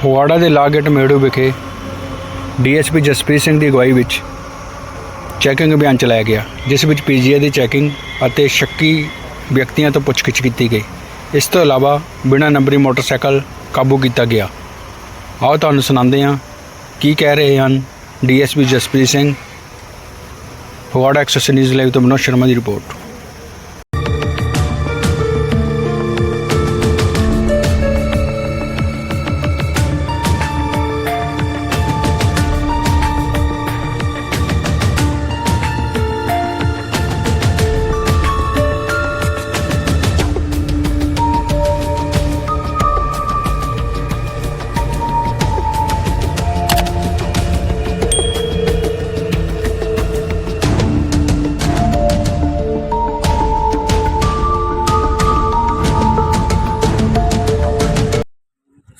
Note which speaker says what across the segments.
Speaker 1: ਫਗਵਾੜਾ ਦੇ ਲਾਗੇਟ ਮੇੜੂ ਵਿਖੇ ਡੀਐਸਪੀ ਜਸਪ੍ਰੀਤ ਸਿੰਘ ਦੀ ਅਗਵਾਈ ਵਿੱਚ ਚੈਕਿੰਗ ਅਭਿਆਨ ਚਲਾਇਆ ਗਿਆ, ਜਿਸ ਵਿੱਚ ਪੀਜੀਏ ਦੀ ਚੈਕਿੰਗ ਅਤੇ ਸ਼ੱਕੀ ਵਿਅਕਤੀਆਂ ਤੋਂ ਪੁੱਛਗਿੱਛ ਕੀਤੀ ਗਈ। ਇਸ ਤੋਂ ਇਲਾਵਾ ਬਿਨਾਂ ਨੰਬਰੀ ਮੋਟਰਸਾਈਕਲ ਕਾਬੂ ਕੀਤਾ ਗਿਆ। ਆਓ ਤੁਹਾਨੂੰ ਸੁਣਾਉਂਦੇ ਹਾਂ ਕੀ ਕਹਿ ਰਹੇ ਹਨ DSP Jaspreet Singh, Phagwara access news live ਤੋਂ ਮਨੋਜ ਸ਼ਰਮਾ ਦੀ ਰਿਪੋਰਟ।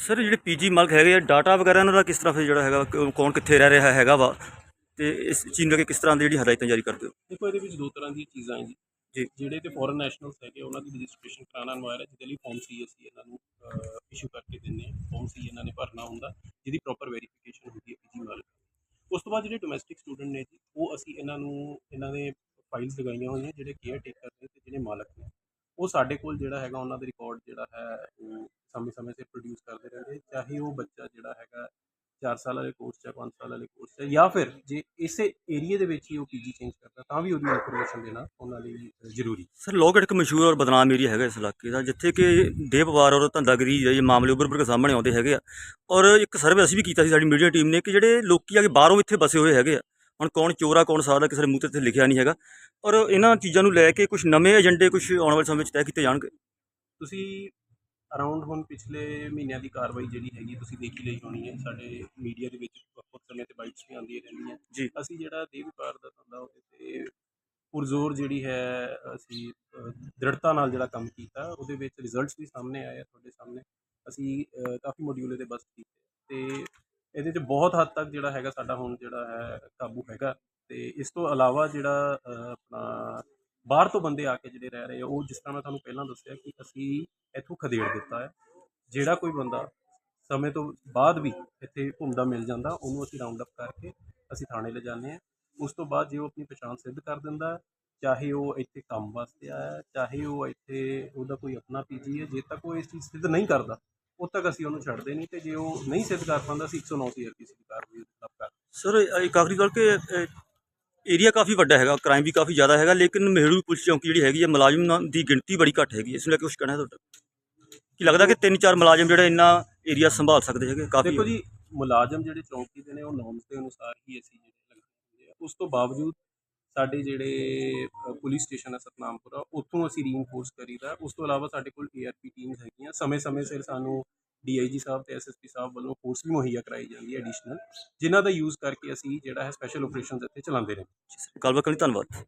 Speaker 2: ਸਰ ਜਿਹੜੇ ਪੀਜੀ ਮਾਲਕ ਹੈਗੇ ਆ ਡਾਟਾ ਵਗੈਰਾ ਇਹਨਾਂ ਦਾ ਕਿਸ ਤਰ੍ਹਾਂ ਫਿਰ ਜਿਹੜਾ ਹੈਗਾ ਕ- ਕੌਣ ਕਿੱਥੇ ਰਹਿ ਰਿਹਾ ਹੈਗਾ ਵਾ? ਤੇ ਇਸ ਚੀਜ਼ ਨੂੰ ਕੇ ਕਿਸ ਤਰ੍ਹਾਂ ਦੀ ਜਿਹੜੀ ਹਦਾਇਤਾਂ ਜਾਰੀ ਕਰਦੇ ਹੋ?
Speaker 3: ਦੇਖੋ ਇਹਦੇ ਵਿੱਚ ਦੋ ਤਰ੍ਹਾਂ ਦੀਆਂ ਚੀਜ਼ਾਂ ਹੈ ਜੀ।
Speaker 2: ਜੀ।
Speaker 3: ਜਿਹੜੇ ਤੇ ਫੋਰਨ ਨੈਸ਼ਨਲਸ ਹੈਗੇ ਉਹਨਾਂ ਦੀ ਰਜਿਸਟ੍ਰੇਸ਼ਨ ਕਰਾਉਣਾ ਅਨਵਾਇਰ ਹੈ ਜਿਹਦੇ ਲਈ ਫਾਰਮ ਸੀ ਅਸੀਂ ਇਹਨਾਂ ਨੂੰ ਇਸ਼ੂ ਕਰਕੇ ਦਿੰਦੇ ਹਾਂ। ਫਾਰਮ ਸੀ ਇਹਨਾਂ ਨੇ ਭਰਨਾ ਹੁੰਦਾ ਜਿਹਦੀ ਪ੍ਰੋਪਰ ਵੈਰੀਫਿਕੇਸ਼ਨ ਹੁੰਦੀ ਹੈ ਪੀਜੀ ਮਾਲਕ ਦੀ। ਉਸ ਤੋਂ ਬਾਅਦ ਜਿਹੜੇ ਡੋਮੈਸਟਿਕ ਸਟੂਡੈਂਟ ਨੇ ਜੀ ਉਹ ਅਸੀਂ ਇਹਨਾਂ ਨੂੰ ਇਹਨਾਂ ਦੇ ਫਾਈਲਸ ਲਗਾਈਆਂ ਹੋਈਆਂ ਜਿਹੜੇ ਕੇਅਰ ਟੇਕਰ ਨੇ ਤੇ ਜਿਹੜੇ ਮਾਲਕ ਨੇ। ਉਹ ਸਾਡੇ ਕੋਲ ਜਿਹੜਾ ਹੈਗਾ ਉਹਨਾਂ ਦਾ ਰਿਕਾਰਡ ਜਿਹੜਾ ਹੈ ਉਹ ਸਮੇਂ-ਸਮੇਂ ਤੇ ਪ੍ਰੋਡਿਊਸ ਕਰਦੇ ਰਹਿੰਦੇ ਚਾਹੇ ਉਹ ਬੱਚਾ ਜਿਹੜਾ ਹੈਗਾ 4 ਸਾਲ ਵਾਲੇ ਕੋਰਸ ਜਾਂ 5 ਸਾਲ ਵਾਲੇ ਕੋਰਸ ਚ ਜਾਂ ਫਿਰ ਜੇ ਇਸੇ ਏਰੀਆ ਦੇ ਵਿੱਚ ਹੀ ਉਹ ਪੀਜੀ ਚੇਂਜ ਕਰਦਾ ਤਾਂ ਵੀ ਉਹਦੀ ਇਨਫੋਰਮੇਸ਼ਨ ਦੇਣਾ ਉਹਨਾਂ ਲਈ ਜ਼ਰੂਰੀ।
Speaker 2: ਸਰ ਲੋਗੜ ਇੱਕ ਮਸ਼ਹੂਰ ਔਰ ਬਦਨਾਮ ਏਰੀਆ ਹੈਗਾ ਇਸ ਇਲਾਕੇ ਦਾ ਜਿੱਥੇ ਕਿ ਦੇਹ ਵਪਾਰ ਔਰ ਧੰਦਾਗਰੀ ਜਿਹੜੇ ਮਾਮਲੇ ਉੱਭਰ ਕੇ ਸਾਹਮਣੇ ਆਉਂਦੇ ਹੈਗੇ ਆ ਔਰ ਇੱਕ ਸਰਵੇ ਅਸੀਂ ਵੀ ਕੀਤਾ ਸੀ ਸਾਡੀ ਮੀਡੀਆ ਟੀਮ ਨੇ ਕਿ ਜਿਹੜੇ ਲੋਕੀ ਆ ਕੇ ਬਾਹਰੋਂ ਇੱਥੇ ਬਸੇ ਹੋਏ ਹੈਗੇ ਆ ਹੁਣ ਕੌਣ ਚੋਰ ਕੌਣ ਆ ਕਿਸੇ ਦੇ ਮੂੰਹ ਤੇ ਇੱਥੇ ਲਿਖਿਆ ਨਹੀਂ ਹੈਗਾ ਔਰ ਇਹਨਾਂ ਚੀਜ਼ਾਂ ਨੂੰ ਲੈ ਕੇ ਕੁਝ ਨਵੇਂ ਏਜੰਡੇ ਕੁਝ ਆਉਣ ਵਾਲੇ ਸਮੇਂ ਵਿੱਚ ਤੈਅ ਕੀਤੇ ਜਾਣਗੇ?
Speaker 3: ਤੁਸੀਂ ਅਰਾਊਂਡ ਹੁਣ ਪਿਛਲੇ ਮਹੀਨਿਆਂ ਦੀ ਕਾਰਵਾਈ ਜਿਹੜੀ ਹੈਗੀ ਤੁਸੀਂ ਦੇਖੀ ਲਈ ਹੋਣੀ ਹੈ ਸਾਡੇ ਮੀਡੀਆ ਦੇ ਵਿੱਚ ਵੱਖ ਸਮੇਂ ਤੇ ਬਾਈਟਸ ਵੀ ਆਉਂਦੀਆਂ ਰਹਿੰਦੀਆਂ।
Speaker 2: ਜੀ।
Speaker 3: ਅਸੀਂ ਜਿਹੜਾ ਦੇਹ ਵਪਾਰ ਦਾ ਧੰਦਾ ਉਹਦੇ ਤੇ ਪੁਰਜ਼ੋਰ ਜਿਹੜੀ ਹੈ ਅਸੀਂ ਦ੍ਰਿੜਤਾ ਨਾਲ ਜਿਹੜਾ ਕੰਮ ਕੀਤਾ ਉਹਦੇ ਵਿੱਚ ਰਿਜ਼ਲਟਸ ਵੀ ਸਾਹਮਣੇ ਆਏ ਆ ਤੁਹਾਡੇ ਸਾਹਮਣੇ। ਅਸੀਂ ਕਾਫੀ ਮੋਡਿਊਲ ਇਹਦੇ ਬਸ ਕੀਤੇ। ਤੇ ਇਹਦੇ 'ਚ ਬਹੁਤ ਹੱਦ ਤੱਕ ਜਿਹੜਾ ਹੈਗਾ ਸਾਡਾ ਹੁਣ ਜਿਹੜਾ ਹੈ ਕਾਬੂ ਹੈਗਾ। ਤੇ ਇਸ ਤੋਂ ਇਲਾਵਾ ਜਿਹੜਾ ਆਪਣਾ ਬਾਹਰ ਤੋਂ ਬੰਦੇ ਆ ਕੇ ਜਿਹੜੇ ਰਹਿ ਰਹੇ ਆ, ਉਹ ਜਿਸ ਤਰ੍ਹਾਂ ਮੈਂ ਤੁਹਾਨੂੰ ਪਹਿਲਾਂ ਦੱਸਿਆ ਕਿ ਅਸੀਂ ਇੱਥੋਂ ਖਦੇੜ ਦਿੱਤਾ ਹੈ। ਜਿਹੜਾ ਕੋਈ ਬੰਦਾ ਸਮੇਂ ਤੋਂ ਬਾਅਦ ਵੀ ਇੱਥੇ ਘੁੰਮਦਾ ਮਿਲ ਜਾਂਦਾ, ਉਹਨੂੰ ਅਸੀਂ ਰਾਉਂਡ ਅਪ ਕਰਕੇ ਅਸੀਂ ਥਾਣੇ ਲੈ ਜਾਂਦੇ ਹਾਂ। ਉਸ ਤੋਂ ਬਾਅਦ ਜੇ ਉਹ ਆਪਣੀ ਪਛਾਣ ਸਿੱਧ ਕਰ ਦਿੰਦਾ ਚਾਹੇ ਉਹ ਇੱਥੇ ਕੰਮ ਵਾਸਤੇ ਆਇਆ ਚਾਹੇ ਉਹ ਇੱਥੇ ਉਹਦਾ ਕੋਈ ਆਪਣਾ ਪੀਜੀ ਹੈ, ਜੇ ਤੱਕ ਉਹ ਇਸ ਚੀਜ਼ ਸਿੱਧ ਨਹੀਂ ਕਰਦਾ ਉਦ ਤੱਕ ਅਸੀਂ ਉਹਨੂੰ ਛੱਡਦੇ ਨਹੀਂ ਤੇ ਜੇ ਉਹ ਨਹੀਂ ਸਿੱਧ ਕਰ ਪਾਉਂਦਾ, ਅਸੀਂ 109 ਸੀਆਰਪੀਸੀ ਦੀ ਕਾਰਵਾਈ ਖਿਲਾਫ ਕਰ
Speaker 2: ਸਰ ਇੱਕ ਆਖਰੀ ਗੱਲ ਕਿ ਏਰੀਆ ਕਾਫੀ ਵੱਡਾ ਹੈਗਾ ਕ੍ਰਾਈਮ ਵੀ ਕਾਫੀ ਜ਼ਿਆਦਾ ਹੈਗਾ, ਲੇਕਿਨ ਮਹਿਰੂ ਪੁਲਿਸ ਚੌਂਕੀ ਜਿਹੜੀ ਹੈਗੀ ਹੈ ਮੁਲਾਜ਼ਮਾਂ ਦੀ ਗਿਣਤੀ ਬੜੀ ਘੱਟ ਹੈਗੀ ਇਸ ਨੂੰ ਲੈ ਕੇ ਕੁਝ ਕਹਿਣਾ ਤੁਹਾਡਾ? ਕੀ ਲੱਗਦਾ ਕਿ ਤਿੰਨ ਚਾਰ ਮੁਲਾਜ਼ਮ ਜਿਹੜੇ ਇੰਨਾ ਏਰੀਆ ਸੰਭਾਲ ਸਕਦੇ ਹੈਗੇ, ਕਾਫੀ
Speaker 3: ਦੇਖੋ ਜੀ, ਮੁਲਾਜ਼ਮ ਜਿਹੜੇ ਚੌਂਕੀ ਦੇ ਨੇ, ਉਹ ਨੋਰਮਸ ਦੇ ਅਨੁਸਾਰ ਹੀ ਅਸੀਂ ਜਿਹੜੇ ਲਗਾਉਂਦੇ ਆ। ਉਸ ਤੋਂ ਬਾਵਜੂਦ ਸਾਡੇ ਜਿਹੜੇ ਪੁਲਿਸ ਸਟੇਸ਼ਨ ਹੈ ਸਤਨਾਮਪੁਰਾ, ਉੱਥੋਂ ਅਸੀਂ ਰੀਇਨਫੋਰਸ ਕਰੀਦਾ। ਉਸ ਤੋਂ ਇਲਾਵਾ ਸਾਡੇ ਕੋਲ ਏਆਰਪੀ ਟੀਮਸ ਹੈਗੀਆਂ। ਸਮੇਂ-ਸਮੇਂ ਸਿਰ ਸਾਨੂੰ ਡੀਆਈਜੀ ਸਾਹਿਬ ਤੇ ਐਸਐਸਪੀ ਸਾਹਿਬ ਵੱਲੋਂ ਫੋਰਸ ਵੀ ਮੁਹੱਈਆ ਕਰਾਈ ਜਾਂਦੀ ਹੈ ਐਡੀਸ਼ਨਲ ਜਿਨ੍ਹਾਂ ਦਾ ਯੂਜ਼ ਕਰਕੇ ਅਸੀਂ ਜਿਹੜਾ ਹੈ ਸਪੈਸ਼ਲ ਆਪਰੇਸ਼ਨਸ ਇੱਥੇ ਚਲਾਉਂਦੇ ਰਹੇ।
Speaker 2: ਗੱਲਬਾਤ ਕਰਨ ਲਈ ਧੰਨਵਾਦ।